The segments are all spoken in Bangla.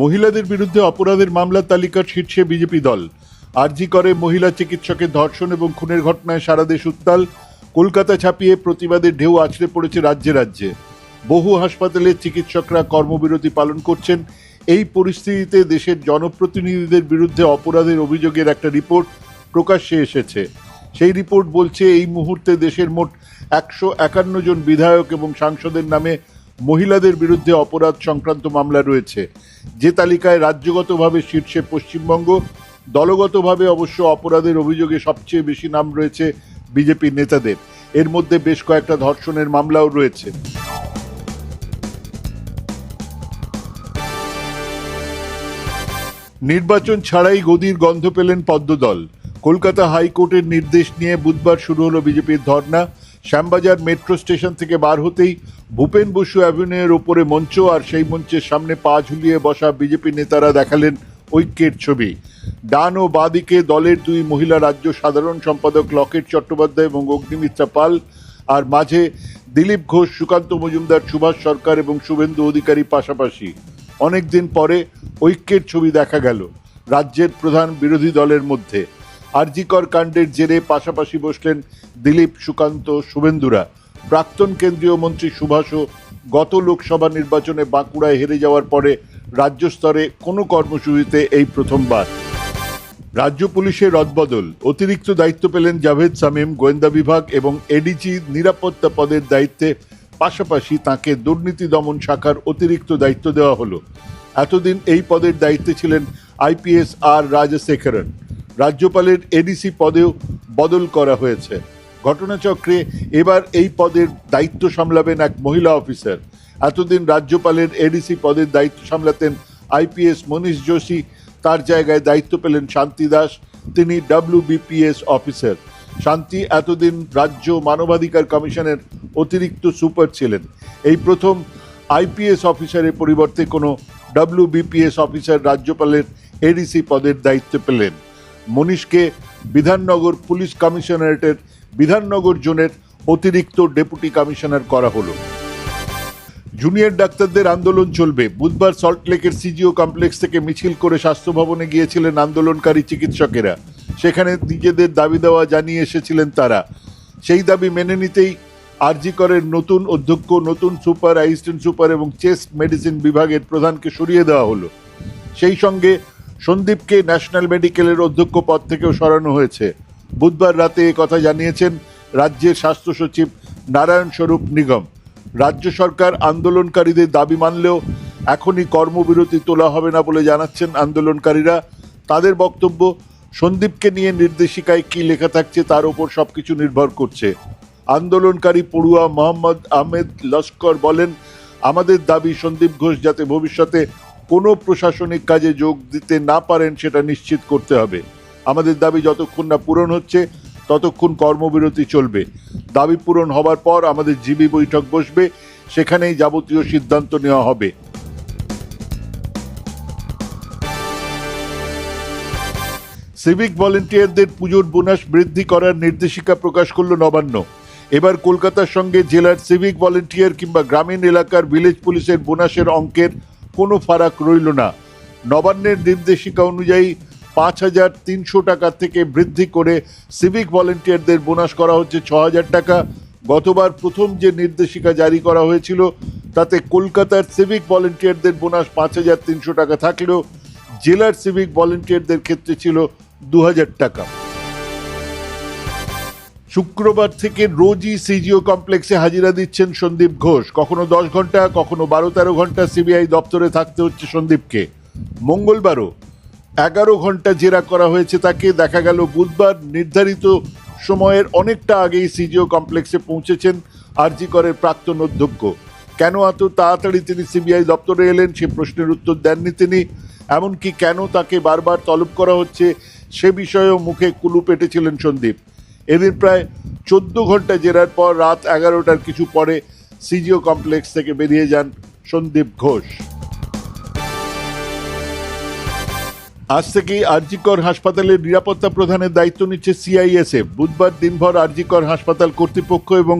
মহিলাদের বিরুদ্ধে অপরাধের মামলার তালিকার শীর্ষে বিজেপি দল। আরজি করে মহিলা চিকিৎসকের ধর্ষণ এবং খুনের ঘটনায় সারা দেশ উত্তাল। কলকাতা ছাপিয়ে প্রতিবাদের ঢেউ আছড়ে পড়েছে রাজ্যে রাজ্যে। বহু হাসপাতালে চিকিৎসকরা কর্মবিরতি পালন করছেন। এই পরিস্থিতিতে দেশের জনপ্রতিনিধিদের বিরুদ্ধে অপরাধের অভিযোগের একটা রিপোর্ট প্রকাশ্যে এসেছে। সেই রিপোর্ট বলছে, এই মুহূর্তে দেশের মোট একশো একান্ন জন বিধায়ক এবং সাংসদের নামে মহিলাদের বিরুদ্ধে অপরাধ সংক্রান্ত মামলা রয়েছে। যে তালিকায় রাজ্যগতভাবে শীর্ষে পশ্চিমবঙ্গ, দলগতভাবে অবশ্য অপরাধের অভিযোগে সবচেয়ে বেশি নাম রয়েছে বিজেপি নেতাদের। এর মধ্যে বেশ কয়েকটা ধর্ষণের মামলাও রয়েছে। নির্বাচন ছাড়াই গদির গন্ধ পেলেন পদ্মদল। কলকাতা হাইকোর্টের নির্দেশ নিয়ে বুধবার শুরু হলো বিজেপির ধর্না শ্যামবাজার মেট্রো স্টেশন থেকে বার হতেই ভূপেন বসু অ্যাভিনিউয়ের ওপরে মঞ্চ আর সেই মঞ্চের সামনে পা ঝুলিয়ে বসা বিজেপি নেতারা দেখালেন ঐক্যের ছবি। ডান ও বাদিকে দলের দুই মহিলা রাজ্য সাধারণ সম্পাদক লকেট চট্টোপাধ্যায় এবং অগ্নিমিত্রা পাল আর মাঝে দিলীপ ঘোষ, সুকান্ত মজুমদার, সুভাষ সরকার এবং শুভেন্দু অধিকারী পাশাপাশি। অনেকদিন পরে ঐক্যের ছবি দেখা গেল রাজ্যের প্রধান বিরোধী দলের মধ্যে। আরজিকর কাণ্ডের জেরে পাশাপাশি বসলেন দিলীপ, সুকান্ত, শুভেন্দুরা। প্রাক্তন কেন্দ্রীয় মন্ত্রী সুভাষও গত লোকসভা নির্বাচনে বাঁকুড়ায় হেরে যাওয়ার পরে রাজ্য স্তরে কোনো কর্মসূচিতে এই প্রথমবার। রাজ্য পুলিশের রদবদল। অতিরিক্ত দায়িত্ব পেলেন জাভেদ সামিম, গোয়েন্দা বিভাগ এবং এডিজি নিরাপত্তা পদের দায়িত্বে। পাশাপাশি তাকে দুর্নীতি দমন শাখার অতিরিক্ত দায়িত্ব দেওয়া হলো। এতদিন এই পদের দায়িত্বে ছিলেন আইপিএস আর রাজশেখরন। রাজ্যপালের এডিসি পদেও বদল করা হয়েছে। ঘটনাচক্রে এবার এই পদের দায়িত্ব সামলাবেন এক মহিলা অফিসার। এতদিন রাজ্যপালের এডিসি পদের দায়িত্ব সামলাতেন আইপিএস মনীষ যোশী। তার জায়গায় দায়িত্ব পেলেন শান্তি দাস। তিনি ডাব্লিউবিপিএস অফিসার। শান্তি এতদিন রাজ্য মানবাধিকার কমিশনের অতিরিক্ত সুপার ছিলেন। এই প্রথম আইপিএস অফিসারের পরিবর্তে কোনো ডাব্লিউবিপিএস অফিসার রাজ্যপালের এডিসি পদের দায়িত্ব পেলেন। মনীষকে বিধাননগর পুলিশ কমিশনারেটের বিধাননগর জোনের অতিরিক্ত ডেপুটি কমিশনার করা হলো। জুনিয়র ডাক্তারদের আন্দোলন চলবে। বুধবার সল্টলেকের সিজিও কমপ্লেক্স থেকে মিছিল করে স্বাস্থ্য ভবনে গিয়েছিলেন আন্দোলনকারী চিকিৎসকেরা। সেখানে নিজেদের দাবি দেওয়া জানিয়ে এসেছিলেন তারা। সেই দাবি মেনে নিতেই আরজি করের নতুন অধ্যক্ষ, নতুন সুপার অ্যাসিস্ট্যান্ট সুপার এবং চেস্ট মেডিসিন বিভাগের প্রধানকে সরিয়ে দেওয়া হলো। সেই সঙ্গে সন্দীপকে ন্যাশনাল মেডিকেলের অধ্যক্ষ পদ থেকেও সরানো হয়েছে। বুধবার রাতে এ কথা জানিয়েছেন রাজ্যের স্বাস্থ্য সচিব নারায়ণ স্বরূপ নিগম। রাজ্য সরকার আন্দোলনকারীদের দাবি মানলেও এখনই কর্মবিরতি তোলা হবে না বলে জানাচ্ছেন আন্দোলনকারীরা। তাদের বক্তব্য, সন্দীপকে নিয়ে নির্দেশিকায় কি লেখা থাকছে তার উপর সবকিছু নির্ভর করছে। আন্দোলনকারী পড়ুয়া মোহাম্মদ আহমেদ লস্কর বলেন, আমাদের দাবি সন্দীপ ঘোষ যাতে ভবিষ্যতে কোনো প্রশাসনিক কাজে যোগ দিতে না পারেন সেটা নিশ্চিত করতে হবে। আমাদের দাবি যতক্ষণ না পূরণ হচ্ছে, ততক্ষণ কর্মবিরতি চলবে। দাবি পূরণ হবার পর আমাদের জিবি বৈঠক বসবে, সেখানেই যাবতীয় সিদ্ধান্ত নেওয়া হবে। সিভিক ভলেন্টিয়ারদের পুজোর বোনাস বৃদ্ধি করার নির্দেশিকা প্রকাশ করল নবান্ন। এবার কলকাতার সঙ্গে জেলার সিভিক ভলেন্টিয়ার কিংবা গ্রামীণ এলাকার ভিলেজ পুলিশের বোনাসের অঙ্কের কোনো ফারাক রইল না। নবান্নের নির্দেশিকা অনুযায়ী পাঁচ হাজার তিনশো টাকা থেকে বৃদ্ধি করে সিভিক ভলেন্টিয়ারদের বোনাস করা হচ্ছে ছ হাজার টাকা। গতবার প্রথম যে নির্দেশিকা জারি করা হয়েছিল, তাতে কলকাতার সিভিক ভলেন্টিয়ারদের বোনাস পাঁচ হাজার তিনশো টাকা থাকলেও জেলার সিভিক ভলেন্টিয়ারদের ক্ষেত্রে ছিল দু হাজার টাকা। শুক্রবার থেকে রোজই সিজিও কমপ্লেক্সে হাজিরা দিচ্ছেন সন্দীপ ঘোষ। কখনো দশ ঘণ্টা, কখনো বারো তেরো ঘণ্টা সিবিআই দপ্তরে থাকতে হচ্ছে সন্দীপকে। মঙ্গলবারও এগারো ঘণ্টা জেরা করা হয়েছে তাকে। দেখা গেল বুধবার নির্ধারিত সময়ের অনেকটা আগেই সিজিও কমপ্লেক্সে পৌঁছেছেন আরজি করের প্রাক্তন অধ্যক্ষ। কেন এত তাড়াতাড়ি তিনি সিবিআই দপ্তরে এলেন সে প্রশ্নের উত্তর দেননি তিনি। এমনকি কেন তাকে বারবার তলব করা হচ্ছে সে বিষয়েও মুখে কুলু পেটেছিলেন সন্দীপ। এদিন প্রায় চোদ্দ ঘণ্টা জেরার পর রাত এগারোটার কিছু পরে সিজিও কমপ্লেক্স থেকে বেরিয়ে যান সন্দীপ ঘোষ। আজ থেকেই আরজিকর হাসপাতালের নিরাপত্তা প্রধানের দায়িত্ব নিচ্ছে সিআইএসএফ। বুধবার দিনভর আরজিকর হাসপাতাল কর্তৃপক্ষ এবং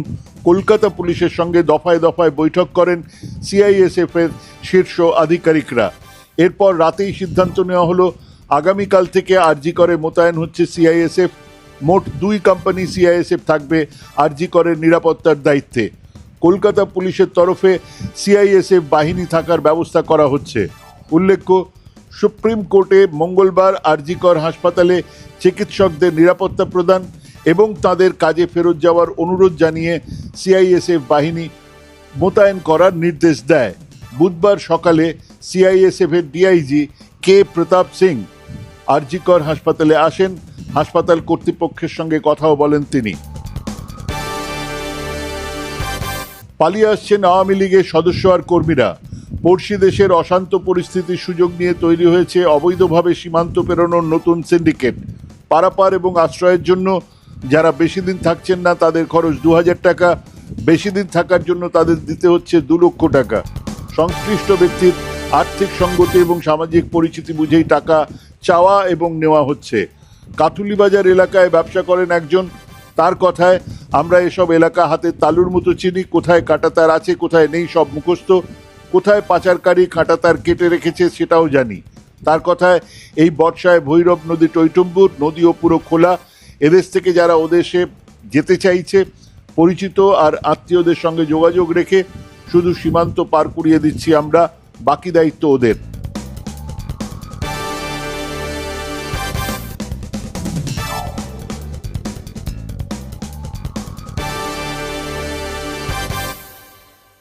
কলকাতা পুলিশের সঙ্গে দফায় দফায় বৈঠক করেন সিআইএসএফ এর শীর্ষ আধিকারিকরা। এরপর রাতেই সিদ্ধান্ত নেওয়া হলো, আগামীকাল থেকে আরজি করে মোতায়েন হচ্ছে সিআইএসএফ মোট দুই কোম্পানি সিআইএসএফ থাকবে আরজি করের নিরাপত্তার দায়িত্বে। কলকাতা পুলিশের তরফে সিআইএসএফ বাহিনী থাকার ব্যবস্থা করা হচ্ছে। উল্লেখ্য, সুপ্রিম কোর্টে মঙ্গলবার আরজিকর হাসপাতালে চিকিৎসকদের নিরাপত্তা প্রদান এবং তাদের কাজে ফেরত যাওয়ার অনুরোধ জানিয়ে সিআইএসএফ বাহিনী মোতায়েন করার নির্দেশ দেয়। বুধবার সকালে সিআইএসএফের ডিআইজি কে প্রতাপ সিং আরজিকর হাসপাতালে আসেন। হাসপাতাল কর্তৃপক্ষের সঙ্গে কথাও বলেন তিনি। পালিয়ে আসছেন আওয়ামী লীগের সদস্য আর কর্মীরা। পড়শি দেশের অশান্ত পরিস্থিতির সুযোগ নিয়ে তৈরি হয়েছে অবৈধভাবে সীমান্ত পেরোনোর নতুন সিন্ডিকেট। পারাপার এবং আশ্রয়ের জন্য যারা বেশি দিন থাকছেন না, তাদের খরচ দু হাজার টাকা। বেশি দিন থাকার জন্য তাদের দিতে হচ্ছে দু লক্ষ টাকা। সংশ্লিষ্ট ব্যক্তির আর্থিক সঙ্গতি এবং সামাজিক পরিচিতি বুঝেই টাকা চাওয়া এবং নেওয়া হচ্ছে। কাতুলিবাজার এলাকায় ব্যবসা করেন একজন। তার কথায়, আমরা এসব এলাকা হাতে তালুর মতো চিনি। কোথায় কাটাতার আছে, কোথায় নেই সব মুখস্থ। কোথায় পাচারকারী কাটাতার কেটে রেখেছে সেটাও জানি। তার কথায়, এই বর্ষায় ভৈরব নদী টৈটম্বুর, নদীও পুরো খোলা। এদেশ থেকে যারা ওদেশে যেতে চাইছে, পরিচিত আর আত্মীয়দের সঙ্গে যোগাযোগ রেখে শুধু সীমান্ত পার করিয়ে দিচ্ছি আমরা, বাকি দায়িত্ব ওদের।